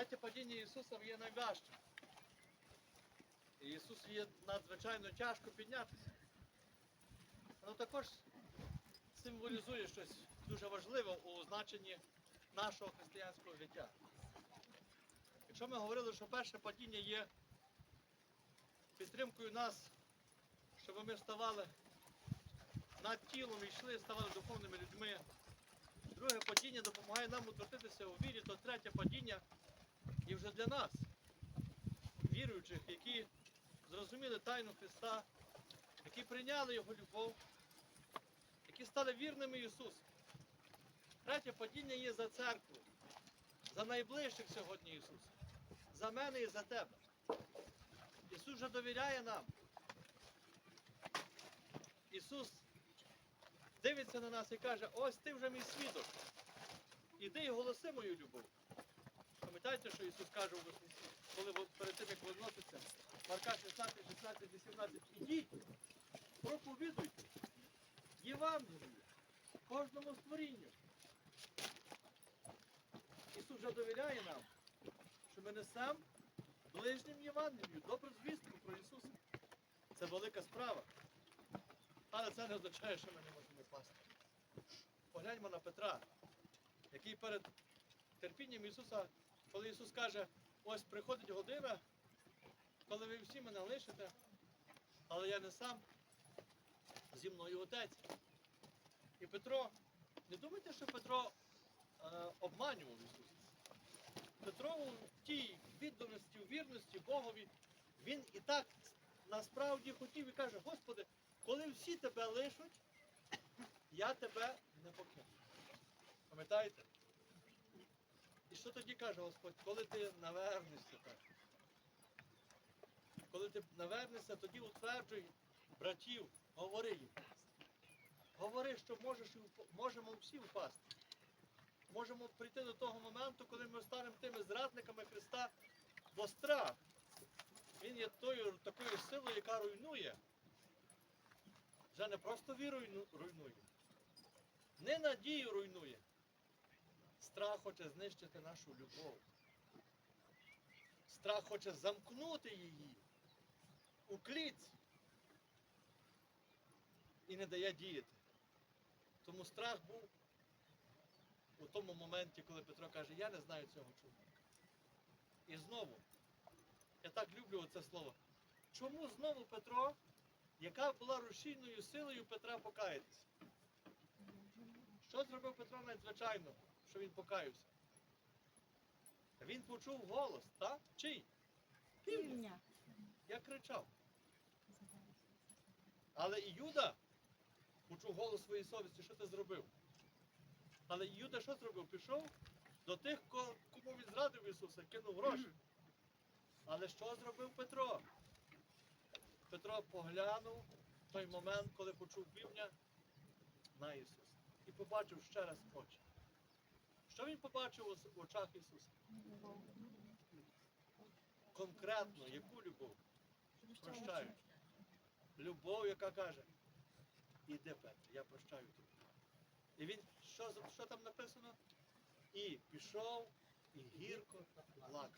Третє падіння Ісуса є найважче. І Ісусу є надзвичайно тяжко піднятися. Воно також символізує щось дуже важливе у значенні нашого християнського життя. Якщо ми говорили, що перше падіння є підтримкою нас, щоб ми вставали над тілом йшли, ставали духовними людьми. Друге падіння допомагає нам утвердитися у вірі, то третє падіння і вже для нас, віруючих, які зрозуміли тайну Христа, які прийняли Його любов, які стали вірними Ісусу. Третє падіння є за церкву, за найближчих сьогодні Ісуса, за мене і за тебе. Ісус вже довіряє нам. Ісус дивиться на нас і каже, ось ти вже мій свідок. Іди і голоси мою любов. Пам'ятаєте, що Ісус каже, у Воскресінні, коли перед тим, як возноситься, Марка 16, 16, 18, ідіть, проповідуйте Євангеліє кожному створінню. Ісус вже довіряє нам, що ми несемо ближнім Євангелію, добру звістку про Ісуса. Це велика справа. Але це не означає, що ми не можемо пасти. Погляньмо на Петра, який перед терпінням Ісуса, коли Ісус каже, ось приходить година, коли ви всі мене лишите, але я не сам, зі мною Отець. І Петро, не думайте, що Петро е, обманював Ісуса. Петро у тій відданості, у вірності Богові, він і так насправді хотів і каже, Господи, коли всі тебе лишуть, я тебе не покину. Пам'ятаєте? І що тоді каже Господь? Коли ти навернешся так? Коли ти навернешся, тоді утверджуй братів, говори їм. Говори, що можеш можемо всі впасти. Можемо прийти до того моменту, коли ми станемо тими зрадниками Христа, бо страх. Він є тою такою силою, яка руйнує. Вже не просто віру руйнує, не надію руйнує. Страх хоче знищити нашу любов. Страх хоче замкнути її у клітці і не дає діяти. Тому страх був у тому моменті, коли Петро каже, я не знаю цього чоловіка. І знову, я так люблю це слово. Чому знову Петро, яка була рушійною силою Петра покаятися? Що зробив Петро надзвичайно, що він покаявся? Він почув голос, так? Чий? Півня. Я кричав. Але і Юда почув голос своєї совісті, що ти зробив. Але Юда що зробив? Пішов до тих, кому він зрадив Ісуса, кинув гроші. Але що зробив Петро? Петро поглянув в той момент, коли почув півня на Ісуса. І побачив ще раз очі. Що він побачив в очах Ісуса? Конкретно, яку любов? Прощаю. Любов, яка каже, іди Петро, я прощаю тобі. І він, що, що там написано? І пішов і гірко плакав.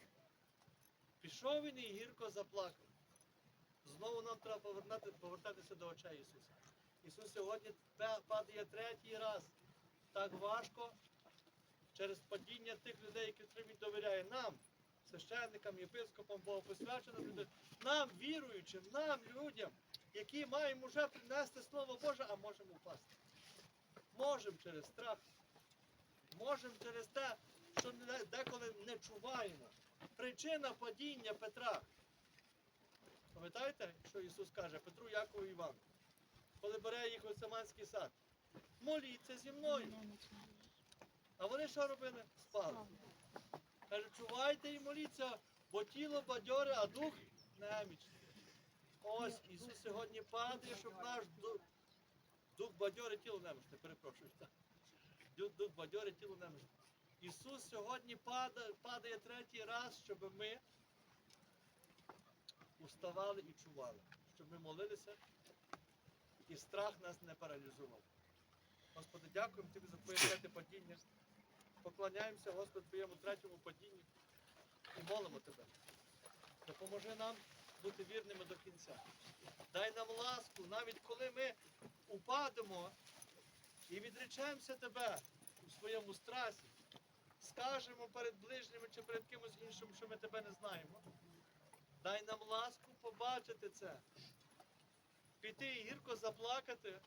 Пішов він і гірко заплакав. Знову нам треба повернати, повертатися до очей Ісуса. Ісус сьогодні падає третій раз. Так важко через падіння тих людей, яким він довіряє нам, священникам, єпископам, богопосвяченим людям, нам, віруючим, нам, людям, які маємо вже принести Слово Боже, а можемо впасти. Можемо через страх, можемо через те, що деколи не чуваємо. Причина падіння Петра. Пам'ятаєте, що Ісус каже Петру, Якову і Івану, коли бере їх у Саманський сад? Моліться зі мною. А вони що робили? Спали. Каже, чувайте і моліться, бо тіло бадьоре, а дух немічний. Ось Ісус сьогодні падає, щоб наш дух, дух бадьоре, тіло немічне, перепрошую. так. Дух, бадьоре, тіло немічне. Ісус сьогодні падає, падає третій раз, щоб ми уставали і чували, щоб ми молилися, і страх нас не паралізував. Господи, дякуємо Тобі за Твоє третє падіння. Поклоняємося, Господи, Твоєму третьому падінню. і молимо тебе. Допоможи нам бути вірними до кінця. Дай нам ласку, навіть коли ми упадемо і відречемося тебе у своєму страсі, скажемо перед ближніми чи перед кимось іншим, що ми тебе не знаємо. Дай нам ласку побачити це, піти і гірко заплакати,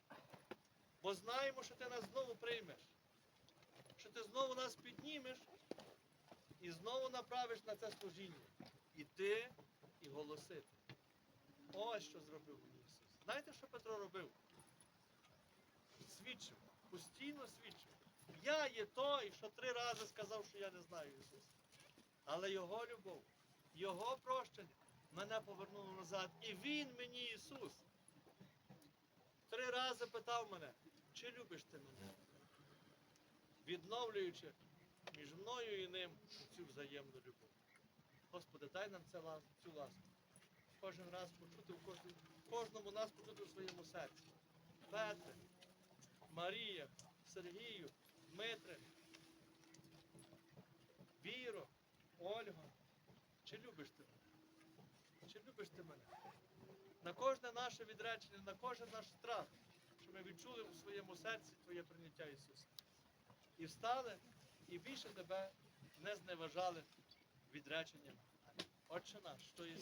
бо знаємо, що ти нас знову приймеш, що ти знову нас піднімеш і знову направиш на це служіння. Іти і голосити. Ось що зробив Ісус. Знаєте, що Петро робив? Свідчив, постійно свідчив. Я є той, що три рази сказав, що я не знаю Ісуса. Але Його любов, Його прощення мене повернуло назад. І Він мені Ісус. Три рази питав мене, чи любиш ти мене? Відновлюючи між мною і ним цю взаємну любов. Господи, дай нам цю ласку. Кожен раз почути в кожному, нас почути в своєму серці. Петре, Марія, Сергію, Дмитре, Віро, Ольга. Чи любиш ти мене? Чи любиш ти мене? На кожне наше відречення, на кожен наш страх, ми відчули у своєму серці Твоє прийняття Ісуса. І встали, і більше тебе не зневажали відреченням. Отче наш, що єси